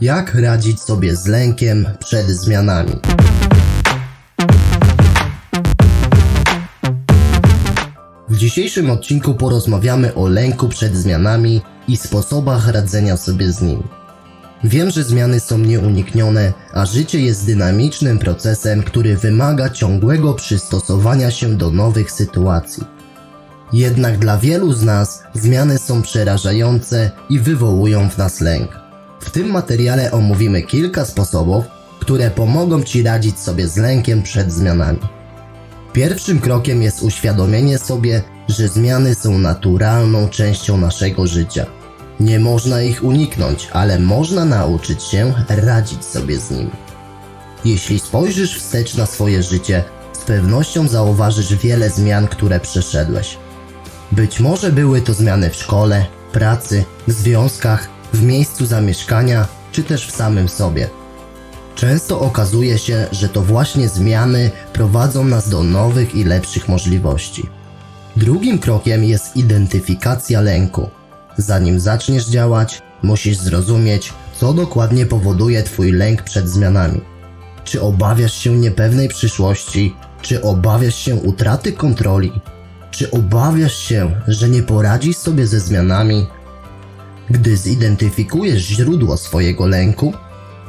Jak radzić sobie z lękiem przed zmianami? W dzisiejszym odcinku porozmawiamy o lęku przed zmianami i sposobach radzenia sobie z nim. Wiem, że zmiany są nieuniknione, a życie jest dynamicznym procesem, który wymaga ciągłego przystosowania się do nowych sytuacji. Jednak dla wielu z nas zmiany są przerażające i wywołują w nas lęk. W tym materiale omówimy kilka sposobów, które pomogą Ci radzić sobie z lękiem przed zmianami. Pierwszym krokiem jest uświadomienie sobie, że zmiany są naturalną częścią naszego życia. Nie można ich uniknąć, ale można nauczyć się radzić sobie z nimi. Jeśli spojrzysz wstecz na swoje życie, z pewnością zauważysz wiele zmian, które przeszedłeś. Być może były to zmiany w szkole, pracy, w związkach, w miejscu zamieszkania, czy też w samym sobie. Często okazuje się, że to właśnie zmiany prowadzą nas do nowych i lepszych możliwości. Drugim krokiem jest identyfikacja lęku. Zanim zaczniesz działać, musisz zrozumieć, co dokładnie powoduje Twój lęk przed zmianami. Czy obawiasz się niepewnej przyszłości? Czy obawiasz się utraty kontroli? Czy obawiasz się, że nie poradzisz sobie ze zmianami? Gdy zidentyfikujesz źródło swojego lęku,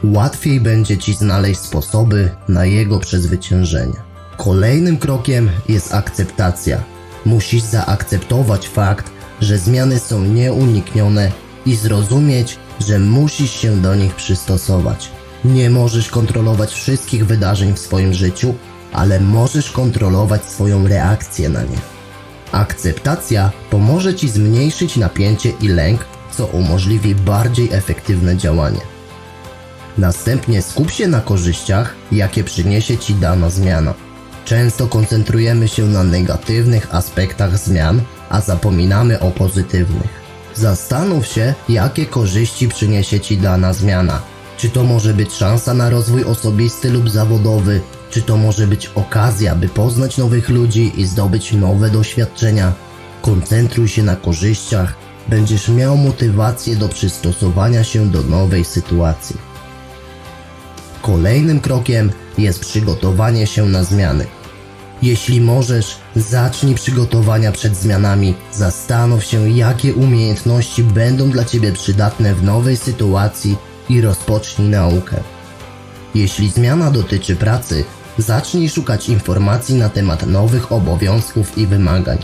łatwiej będzie Ci znaleźć sposoby na jego przezwyciężenie. Kolejnym krokiem jest akceptacja. Musisz zaakceptować fakt, że zmiany są nieuniknione i zrozumieć, że musisz się do nich przystosować. Nie możesz kontrolować wszystkich wydarzeń w swoim życiu, ale możesz kontrolować swoją reakcję na nie. Akceptacja pomoże Ci zmniejszyć napięcie i lęk, co umożliwi bardziej efektywne działanie. Następnie skup się na korzyściach, jakie przyniesie Ci dana zmiana. Często koncentrujemy się na negatywnych aspektach zmian, a zapominamy o pozytywnych. Zastanów się, jakie korzyści przyniesie Ci dana zmiana. Czy to może być szansa na rozwój osobisty lub zawodowy, czy to może być okazja, by poznać nowych ludzi i zdobyć nowe doświadczenia. Koncentruj się na korzyściach, będziesz miał motywację do przystosowania się do nowej sytuacji. Kolejnym krokiem jest przygotowanie się na zmiany. Jeśli możesz, zacznij przygotowania przed zmianami. Zastanów się, jakie umiejętności będą dla Ciebie przydatne w nowej sytuacji i rozpocznij naukę. Jeśli zmiana dotyczy pracy, zacznij szukać informacji na temat nowych obowiązków i wymagań.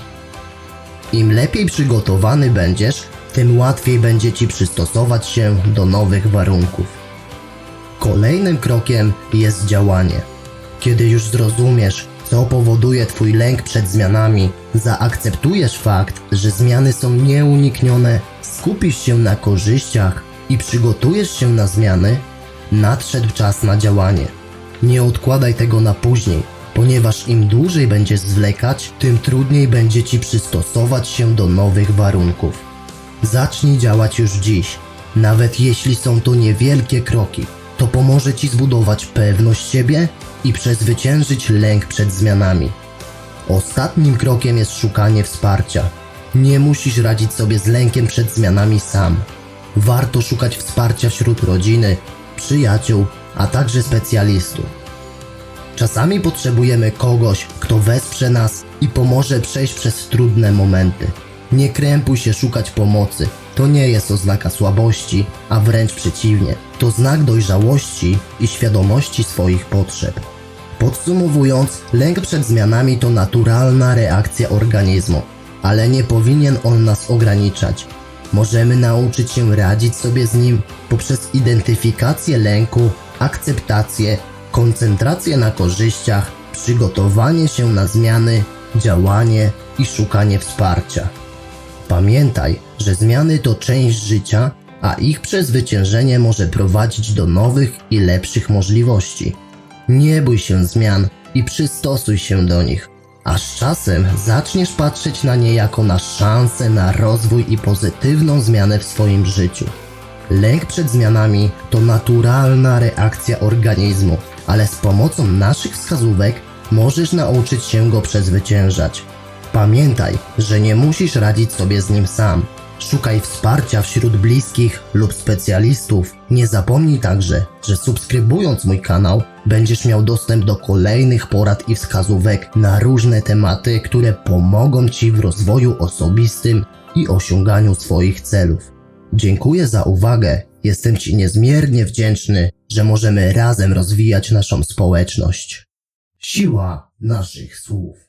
Im lepiej przygotowany będziesz, tym łatwiej będzie Ci przystosować się do nowych warunków. Kolejnym krokiem jest działanie. Kiedy już zrozumiesz, co powoduje Twój lęk przed zmianami, zaakceptujesz fakt, że zmiany są nieuniknione, skupisz się na korzyściach i przygotujesz się na zmiany, nadszedł czas na działanie. Nie odkładaj tego na później, ponieważ im dłużej będziesz zwlekać, tym trudniej będzie Ci przystosować się do nowych warunków. Zacznij działać już dziś, nawet jeśli są to niewielkie kroki. To pomoże Ci zbudować pewność siebie i przezwyciężyć lęk przed zmianami. Ostatnim krokiem jest szukanie wsparcia. Nie musisz radzić sobie z lękiem przed zmianami sam. Warto szukać wsparcia wśród rodziny, przyjaciół, a także specjalistów. Czasami potrzebujemy kogoś, kto wesprze nas i pomoże przejść przez trudne momenty. Nie krępuj się szukać pomocy. To nie jest oznaka słabości, a wręcz przeciwnie. To znak dojrzałości i świadomości swoich potrzeb. Podsumowując, lęk przed zmianami to naturalna reakcja organizmu, ale nie powinien on nas ograniczać. Możemy nauczyć się radzić sobie z nim poprzez identyfikację lęku, akceptację, koncentrację na korzyściach, przygotowanie się na zmiany, działanie i szukanie wsparcia. Pamiętaj, że zmiany to część życia, a ich przezwyciężenie może prowadzić do nowych i lepszych możliwości. Nie bój się zmian i przystosuj się do nich, a z czasem zaczniesz patrzeć na nie jako na szansę na rozwój i pozytywną zmianę w swoim życiu. Lęk przed zmianami to naturalna reakcja organizmu, ale z pomocą naszych wskazówek możesz nauczyć się go przezwyciężać. Pamiętaj, że nie musisz radzić sobie z nim sam. Szukaj wsparcia wśród bliskich lub specjalistów. Nie zapomnij także, że subskrybując mój kanał, będziesz miał dostęp do kolejnych porad i wskazówek na różne tematy, które pomogą Ci w rozwoju osobistym i osiąganiu swoich celów. Dziękuję za uwagę. Jestem Ci niezmiernie wdzięczny, że możemy razem rozwijać naszą społeczność. Siła naszych słów.